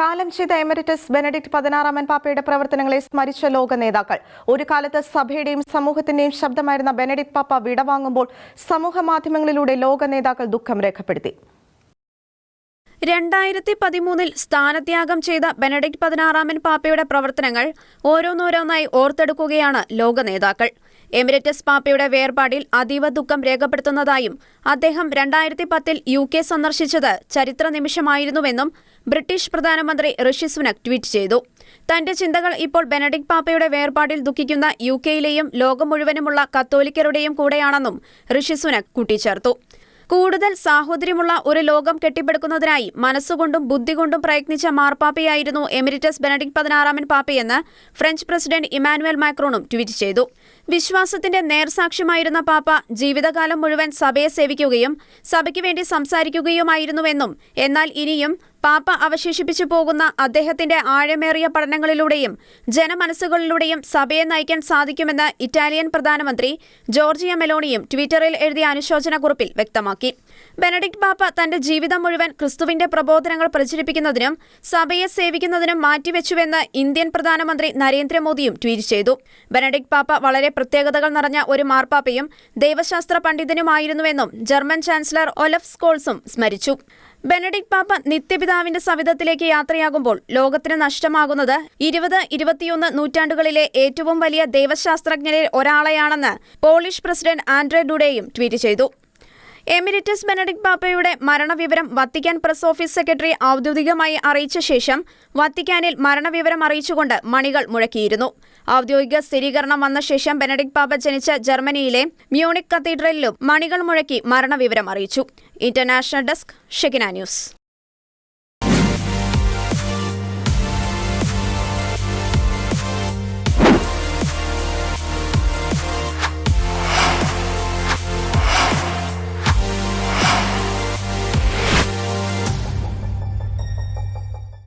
കാലം ചെയ്ത emeritus Benedict പതിനാറാമൻ പാപ്പയുടെ പ്രവർത്തനങ്ങളെ സ്മരിച്ച ലോക നേതാക്കൾ. ഒരു കാലത്ത് സഭയുടെയും സമൂഹത്തിന്റെയും ശബ്ദമായിരുന്ന ബെനഡിക്ട് പാപ്പ വിടവാങ്ങുമ്പോൾ സമൂഹ മാധ്യമങ്ങളിലൂടെ ലോക നേതാക്കൾ ദുഃഖം രേഖപ്പെടുത്തി. രണ്ടായിരത്തി പതിമൂന്നിൽ സ്ഥാനത്യാഗം ചെയ്ത ബെനഡിക്ട് പതിനാറാമൻ പാപ്പയുടെ പ്രവർത്തനങ്ങൾ ഓരോന്നോരോന്നായി ഓർത്തെടുക്കുകയാണ് ലോക നേതാക്കൾ. എമിരറ്റസ് പാപ്പയുടെ വേർപാടിൽ അതീവ ദുഃഖം രേഖപ്പെടുത്തുന്നതായും അദ്ദേഹം രണ്ടായിരത്തി പത്തിൽ യു കെ സന്ദർശിച്ചത് ചരിത്ര നിമിഷമായിരുന്നുവെന്നും ബ്രിട്ടീഷ് പ്രധാനമന്ത്രി ഋഷി സുനക് ട്വീറ്റ് ചെയ്തു. തന്റെ ചിന്തകൾ ഇപ്പോൾ ബെനഡിക് പാപ്പയുടെ വേർപാടിൽ ദുഃഖിക്കുന്ന യു കെയിലെയും ലോകം മുഴുവനുമുള്ള കത്തോലിക്കരുടെയും കൂടെയാണെന്നും ഋഷി സുനക് കൂട്ടിച്ചേർത്തു. കൂടുതൽ സാഹോദര്യമുള്ള ഒരു ലോകം കെട്ടിപ്പടുക്കുന്നതിനായി മനസ്സുകൊണ്ടും ബുദ്ധികൊണ്ടും പ്രയത്നിച്ച മാർപ്പാപ്പയായിരുന്നു എമിരിറ്റസ് ബെനഡിക് പതിനാറാമൻ പാപ്പയെന്ന് ഫ്രഞ്ച് പ്രസിഡന്റ് ഇമാനുവൽ മാക്രോണും ട്വീറ്റ് ചെയ്തു. വിശ്വാസത്തിന്റെ നേർസാക്ഷ്യമായിരുന്ന പാപ്പ ജീവിതകാലം മുഴുവൻ സഭയെ സേവിക്കുകയും സഭയ്ക്ക് വേണ്ടി സംസാരിക്കുകയുമായിരുന്നുവെന്നും എന്നാൽ ഇനിയും പാപ്പ അവശേഷിപ്പിച്ചു പോകുന്ന അദ്ദേഹത്തിന്റെ ആഴമേറിയ പഠനങ്ങളിലൂടെയും ജനമനസ്സുകളിലൂടെയും സഭയെ നയിക്കാൻ സാധിക്കുമെന്ന് ഇറ്റാലിയൻ പ്രധാനമന്ത്രി ജോർജിയ മെലോണിയും ട്വിറ്ററിൽ എഴുതിയ അനുശോചന കുറിപ്പിൽ വ്യക്തമാക്കി. ബെനഡിക്ട് പാപ്പ തന്റെ ജീവിതം മുഴുവൻ ക്രിസ്തുവിന്റെ പ്രബോധനങ്ങൾ പ്രചരിപ്പിക്കുന്നതിനും സഭയെ സേവിക്കുന്നതിനും മാറ്റിവെച്ചുവെന്ന് ഇന്ത്യൻ പ്രധാനമന്ത്രി നരേന്ദ്രമോദിയും ട്വീറ്റ് ചെയ്തു. ബെനഡിക്ട് പാപ്പ വളരെ പ്രത്യേകതകൾ നിറഞ്ഞ ഒരു മാർപ്പാപ്പയും ദൈവശാസ്ത്ര പണ്ഡിതനുമായിരുന്നുവെന്നും ജർമ്മൻ ചാൻസലർ ഒലഫ് സ്കോൾസും സ്മരിച്ചു. ബെനഡിക്ട് പാപ്പ നിത്യപിതാവിന്റെ സവിധത്തിലേക്ക് യാത്രയാകുമ്പോൾ ലോകത്തിന് നഷ്ടമാകുന്നത് ഇരുപത് ഇരുപത്തിയൊന്ന് നൂറ്റാണ്ടുകളിലെ ഏറ്റവും വലിയ ദൈവശാസ്ത്രജ്ഞരിൽ ഒരാളെയാണെന്ന് പോളിഷ് പ്രസിഡന്റ് ആൻഡ്രേ ഡുഡേയും ട്വീറ്റ് ചെയ്തു. എമിരിറ്റസ് ബെനഡിക് പാപ്പയുടെ മരണവിവരം വത്തിക്കാൻ പ്രസ് ഓഫീസ് സെക്രട്ടറി ഔദ്യോഗികമായി അറിയിച്ച ശേഷം വത്തിക്കാനിൽ മരണവിവരം അറിയിച്ചുകൊണ്ട് മണികൾ മുഴക്കിയിരുന്നു. ഔദ്യോഗിക സ്ഥിരീകരണം വന്ന ശേഷം ബെനഡിക് പാപ്പ ജനിച്ച ജർമ്മനിയിലെ മ്യൂണിക് കത്തീഡ്രലിലും മണികൾ മുഴക്കി മരണവിവരം അറിയിച്ചു. International desk Shegina news.